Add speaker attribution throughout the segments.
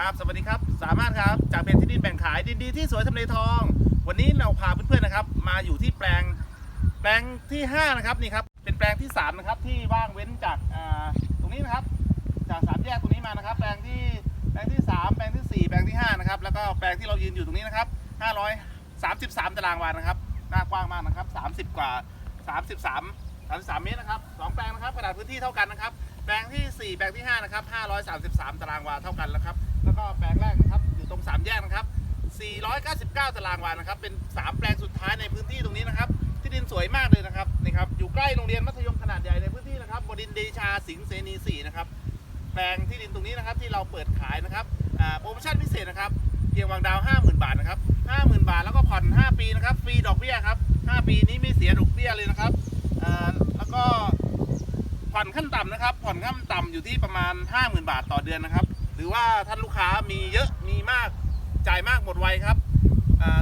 Speaker 1: ครับ สวัสดีครับ สามารถครับ จากเพจที่ดินแบ่งขายดินดีที่สวยทำเลทอง วันนี้เราพาเพื่อนๆนะครับ มาอยู่ที่แปลง แปลงที่ 5 นะครับนี่ครับ เป็นแปลงที่ 3 นะครับ ที่ว่างเว้นจากตรงนี้นะครับ จากสามแยกตรงนี้มานะครับ แปลงที่ แปลงที่ 3 แปลงที่ 4 แปลงที่ 5 นะครับ แล้วก็แปลงที่เรายืนอยู่ตรงนี้นะครับ 533 ตารางวานะครับ หน้ากว้างมากนะครับ 30 กว่า 33 33 เมตรนะครับสองแปลงนะครับขนาดพื้นที่เท่ากันนะครับ แปลงที่ 4 แปลงที่ 5 นะครับ 533 ตารางวาเท่ากันแล้วครับ แล้วก็แปลงแรกนะครับอยู่ตรง3แยกนะครับ 499 ตารางวานะครับ เป็น 3 แปลงสุดท้ายในพื้นที่ตรงนี้นะครับ ที่ดินสวยมากเลยนะครับนี่ครับอยู่ใกล้โรงเรียนมัธยมขนาดใหญ่ในพื้นที่นะครับบดินเดชาสิงห์เสนี4นะครับแปลงที่ดินตรงนี้นะครับที่เราเปิดขายนะครับโปรโมชั่นพิเศษนะครับเพียงวางดาว 50,000 บาทนะครับ 50,000 บาทแล้วก็ผ่อน 5 ปีนะครับฟรีดอกเบี้ยครับ 5 ปีนี้ไม่เสียดอกเบี้ยเลยนะครับแล้วก็ผ่อนขั้นต่ำนะครับ ผ่อนขั้นต่ำอยู่ที่ประมาณ 50,000 บาทต่อเดือนนะครับ รือว่าท่านลูกค้ามีเยอะมีมากจ่ายมากหมดไวครับ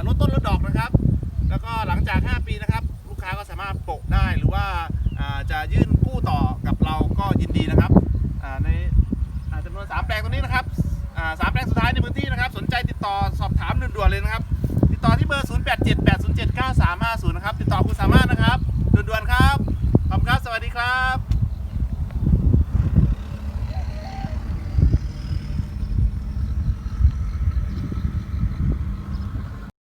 Speaker 1: ลดต้นลดดอกนะครับ แล้วก็หลังจาก 5 ปีนะครับ ลูกค้าก็สามารถโปะได้หรือว่าจะยื่นกู้ต่อกับเราก็ยินดีนะครับในจำนวน3แปลงตรงนี้นะครับสามแปลงสุดท้ายในพื้นที่นะครับ สนใจติดต่อสอบถามด่วนๆเลยนะครับ ติดต่อที่เบอร์ 0878079350 นะครับ ติดต่อคุณสามารถนะครับ